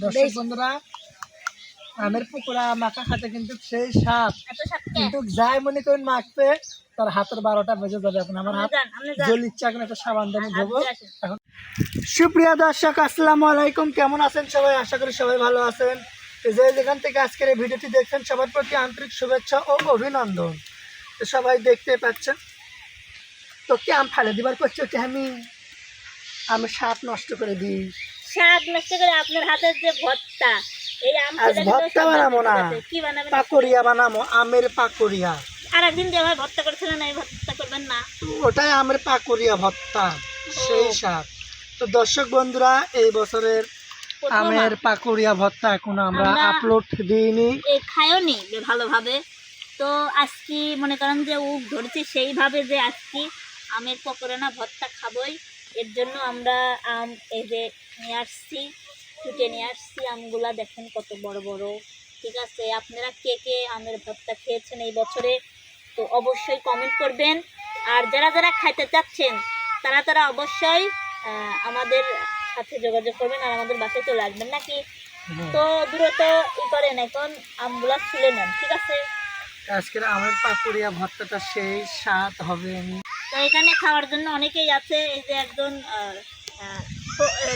দর্শক বন্ধুরা আমের পকোড়া মাখা খাতে কিন্তু সেই সাথে কিন্তু যাই মনে করেন মাখতে তার হাতের বারোটা বেজে যাবে এখন। আমার হাত জল ইচ্ছা এখন একটা সাবান দামে ধোবো। এখন সুপ্রিয় দর্শক আসসালামু আলাইকুম। কেমন আছেন সবাই? আশা করি সবাই ভালো আছেন। যে যেখান থেকে আজকের এই ভিডিওটি দেখছেন সবার প্রতি আন্তরিক শুভেচ্ছা ও অভিনন্দন। তো সবাই দেখতে পাচ্ছেন। তো কে আম ফেলে দিবার করছে? হচ্ছে আমি? আমি স্বাদ নষ্ট করে দিই। স্বাদ নষ্ট করে আপনার হাতের যে ভর্তা এই আম আজ ভর্তা বানাবো না। কি বানাবেন? পাকড়িয়া বানাবো আমের পাকড়িয়া। আর একদিন যে ভাই ভর্তা করেছিলেন এই ভর্তা করবেন না। ওটাই আমের পাকড়িয়া ভর্তা সেই স্বাদ। তো দর্শক বন্ধুরা এই বছরের আমের আম। পাকড়িয়া ভর্তা এখন আমরা আমরা- আপলোড দিইনি। এই খায়ও নি বে ভালোভাবে। তো আজকে মনে করেন যে উ ধরেছি সেইভাবে যে আজকে আমের পকোড়া না ভর্তা খাবই এর জন্য আমরা আম এই যে নিয়ে আসছি ছুটে নিয়ে আসছি আমগুলা দেখেন কত বড় বড়। ঠিক আছে আপনারা কে কে আমের ভর্তা খেয়েছেন এই বছরে তো অবশ্যই কমেন্ট করবেন। আর যারা যারা খাইতে চাচ্ছেন তারা তারা অবশ্যই আমাদের সাথে যোগাযোগ করবেন আর আমাদের বাসায় চলে আসবেন নাকি? তো দূরত ই করেন এখন আমগুলা তুলে নেন ঠিক আছে? আজকের আমের পাকুড়িয়া ভর্তাটা সেই স্বাদ হবে। আমি তো এখানে খাওয়ার জন্য অনেকেই আছে এই যে একজন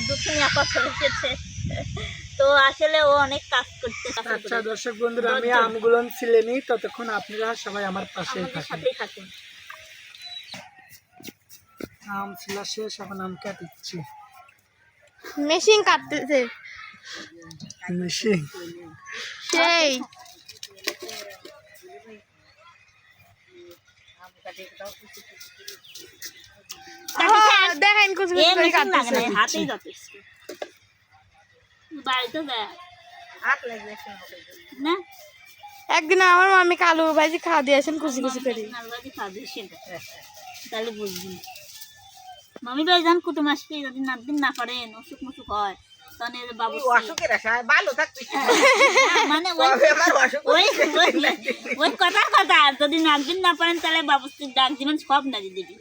দুঃখিনী আপা চলে এসেছে তো আসলে ও অনেক কাজ করতে আচ্ছা দর্শক বন্ধুরা আমি আমগুলো ছিলে নিই ততক্ষণ আপনারা সবাই আমার আমাদের থাকেন। থাকুন। আম ছিলা শেষ এখন আম কাটিচ্ছি মেশিন কাটতেছে। মেশিন? সেই। দেখেন কুচি করে কাটতেছে না একদিন আমার মামি কালু ভাইজি খাওয়া দিয়েছেন কুচি কুচি করে। তাহলে বুঝবি মামি ভাই যান কুটুম আসবে যদি না দিন না পারেন অসুখ মসুখ হয়। তখন এই যে বাবু মানে ওই ওই ওই- ওই কথা কথা যদি নাচবেন না পারেন তাহলে বাবুস্তির ডাক দিবেন সব নাচি দিবি।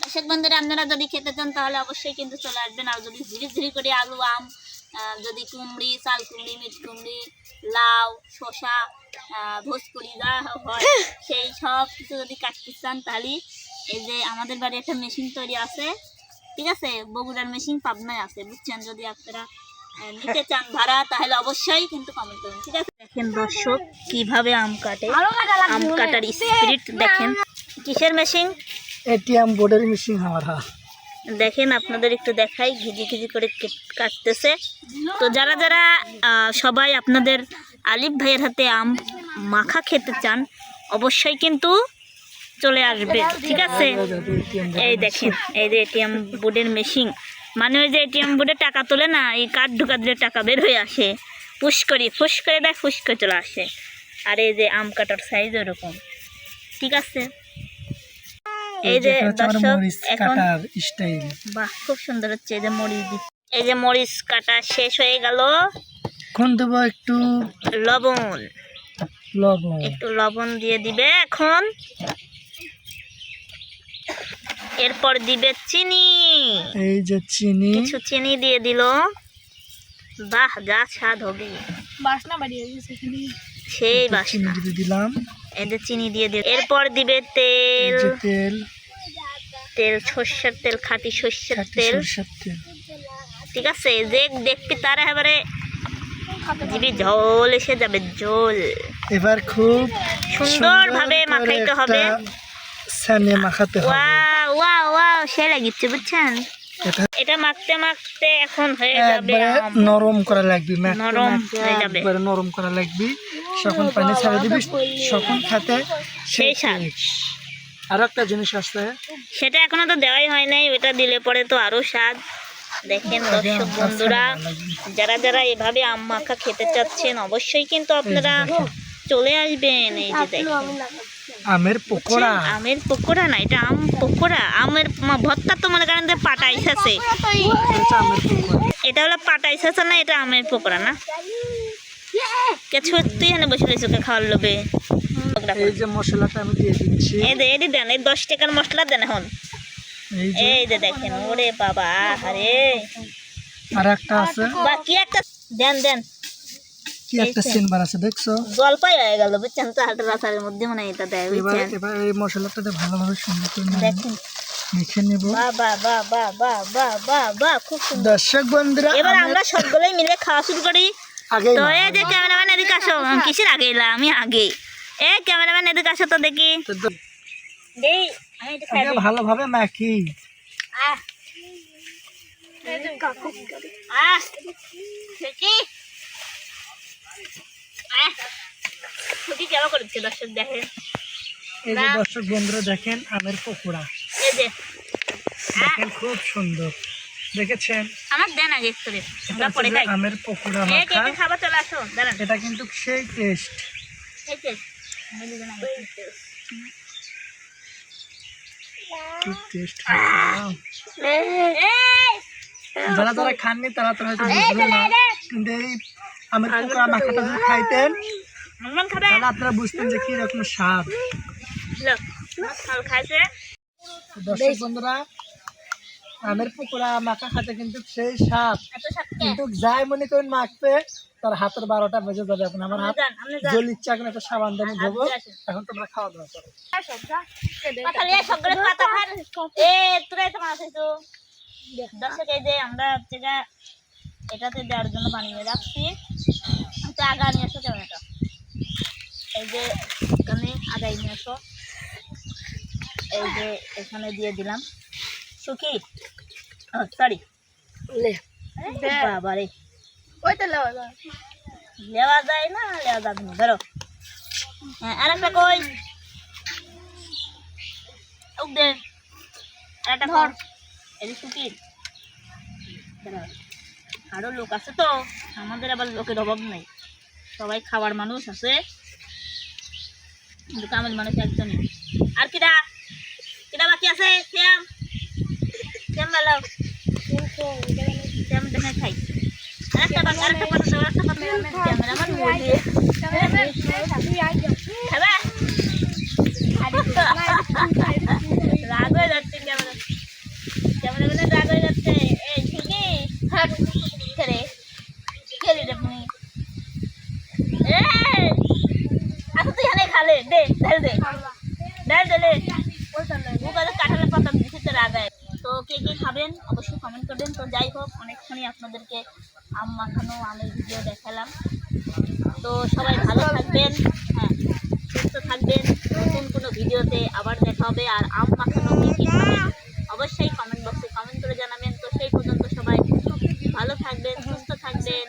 দর্শক বন্ধুরা আপনারা যদি খেতে চান তাহলে অবশ্যই কিন্তু চলে আসবেন। আর যদি ঝিরি ঝিরি করে আলু আম যদি কুমড়ি চাল কুমড়ি মিট কুমড়ি লাউ শসা আহ, ভোজপুরি যা হয় সেই সব কিছু যদি কাটতে চান তাহলে এই যে আমাদের বাড়ি একটা মেশিন তৈরি আছে। ঠিক আছে? বগুড়ার মেশিন পাবনায় আছে বুঝছেন? যদি আপনারা নিতে চান ভাড়া তাহলে অবশ্যই কিন্তু কমেন্ট করুন ঠিক আছে? দেখেন দর্শক কীভাবে আম কাটে। আম কাটার স্পিরিট দেখেন। কিসের মেশিন এটিএম বোর্ডের মেশিন আমার হ্যাঁ দেখেন আপনাদের একটু দেখাই ঘিজি ঘিজি করে কেট- কাটতেছে। তো যারা যারা আহ, সবাই আপনাদের আলিফ ভাইয়ের হাতে আম মাখা খেতে চান অবশ্যই কিন্তু চলে আসবে ঠিক আছে? এই দেখেন এই যে এটিএম বোর্ডের মেশিন মানে ওই যে এটিএম বোর্ডে টাকা তোলে না এই কার্ড ঢুকা দিলে টাকা বের হয়ে আসে। ফুস করি ফুস করে দেয় ফুস করে চলে আসে। আর এই যে আম কাটার সাইজ ওরকম ঠিক আছে? এই যে দর্শক এখন বাহ খুব সুন্দর হচ্ছে এই যে মরিচ এই যে মরিচ কাটা শেষ হয়ে গেল। এখন দেবো একটু লবণ। লবণ। একটু লবণ দিয়ে দিবে এখন। এরপর দিবে চিনি। এই যে চিনি। কিছু চিনি দিয়ে দিল। বাহ যা স্বাদ হবে। বাসনা বাড়িয়ে সেই চিনি বাসনা। দিয়ে দিলাম। এই যে চিনি দিয়ে দিল। এরপর দিবে এই তেল যে তেল। তেল। সর্ষের তেল খাঁটি সর্ষের তেল। সরষের তেল। ঠিক আছে যে দেখবি তারা এবারে জিবি জল এসে যাবে জল। এবার খুব সুন্দরভাবে মাখাইতে হবে। স্যানে মাখাতে হবে। সে লাগিচ্ছে বুঝছেন? এটা মাখতে মাখতে এখন হয়ে যাবে নরম করা লাগবে নরম হয়ে যাবে। একবারে নরম করা লাগবে। যখন পানি ছাড়া দিবি খাতে সেই স্বাদ। আর একটা জিনিস আছে সেটা এখনও তো দেওয়াই হয় নাই ওটা দিলে পরে তো আরও স্বাদ। দেখেন দর্শক বন্ধুরা যারা যারা এভাবে আম মাখা খেতে চাচ্ছেন অবশ্যই কিন্তু আপনারা চলে আসবেন। এই যে দেখেন। আমের পকোড়া। আমের পকোড়া না এটা আম পকোড়া। আমের ভর্তা তো মনে করেন যে পাটা এসেছে এটা হলো পাটা এসেছে না এটা আমের পকোড়া না? তুই এনে বসে রয়েছে ওকে খাওয়ার লোভে? এই যে মশলাটা আমি দিয়ে দিচ্ছি। এই যে এটি দেন এই দশ টাকার মশলা দেন এখন। এই যে। দেখেন ওরে বাবা আরে আর একটা আছে। বা কি একটা দেন দেন। একটা সিনবার আছে দেখছ? জলপাই হয়ে গেল বুঝছেন? তো হাটের মধ্যে মনে এটা দেয় এবার এবার এই ভালোভাবে সুন্দর করে নেব। দর্শক বন্ধুরা এবার আমরা সবগুলোই মিলে খাওয়া শুরু করি। তো এই যে ক্যামেরাম্যান এদিকে আসো কিসের আগে এলাম? আমি আগে। এই ক্যামেরাম্যান এদিকে আসো তো দেখি। ভালোভাবে মাখি। আহ। আহ দেখি কেমন করেছে দর্শক দেখেন? এই যে দর্শক বন্ধুরা দেখেন আমের পকোড়া। এই যে। দেখেন খুব সুন্দর। দেখেছেন? আমার দেন আগে একটু আমরা পরে খাই। আমের পকোড়া চলে আসো দাঁড়ান। এটা কিন্তু সেই টেস্ট এই যে। যারা যারা খাননি তারা তারা হয়তো বুঝবে না। কিন্তু এই আমের মাখাটা যদি খাইতেন তাহলে আপনারা বুঝতেন যে কি রকম স্বাদ দর্শক বন্ধুরা আমের পকোড়া মাখা খাতে কিন্তু সেই স্বাদ। কিন্তু যাই মনে করেন মাখবে তার হাতের বারোটা বেজে যাবে। এখন আমার হাত জল ইচ্ছা এখন একটা সাবান দানি ধোবো। এখন তোমরা খাওয়া দাওয়া করো। দর্শক এই যে আমরা এটাতে দেওয়ার জন্য বানিয়ে রাখছি। তো আগা নিয়ে আসো কেমন এটা। এই যে এখানে আগাই নিয়ে আসো। এই যে এখানে দিয়ে দিলাম। সুখী? সরি বাবা রে। লেওয়া যায়। না লেওয়া যাবে না। ধরো। হ্যাঁ আর একটা কই? দে। একটা কর। এই সুখী। দাঁড়াও। আরও লোক আছে তো। আমাদের আবার লোকের অভাব নেই। সবাই খাবার মানুষ আছে। কিন্তু কামের মানুষ একজনই। আর কিরা কিরা বাকি আছে? শ্যাম? শ্যাম ভালো? শ্যাম দেখে খাই। রাগ হয়ে যাচ্ছে ক্যামেরা। ক্যামেরাম্যানের রাগ হয়ে যাচ্ছে। এই ঠিকই হাট ছেড়ে খেলি রে তুমি এই আচ্ছা তুই এখানে খালে দে ঢেল দে ঢেল দে মুখে কাঁঠালে পাতা দিতে তো তো কে কে খাবেন, অবশ্যই কমেন্ট করবেন। তো যাই হোক, অনেকক্ষণই আপনাদেরকে আম মাখানো আমের ভিডিও দেখালাম। তো সবাই ভালো থাকবেন হ্যাঁ সুস্থ থাকবেন। নতুন কোনো ভিডিওতে আবার দেখা হবে। আর আম মাখানো কি কি খাবেন, অবশ্যই কমেন্ট বক্সে কমেন্ট করে জানাবেন। তো সেই পর্যন্ত সবাই ভালো থাকবেন, সুস্থ থাকবেন।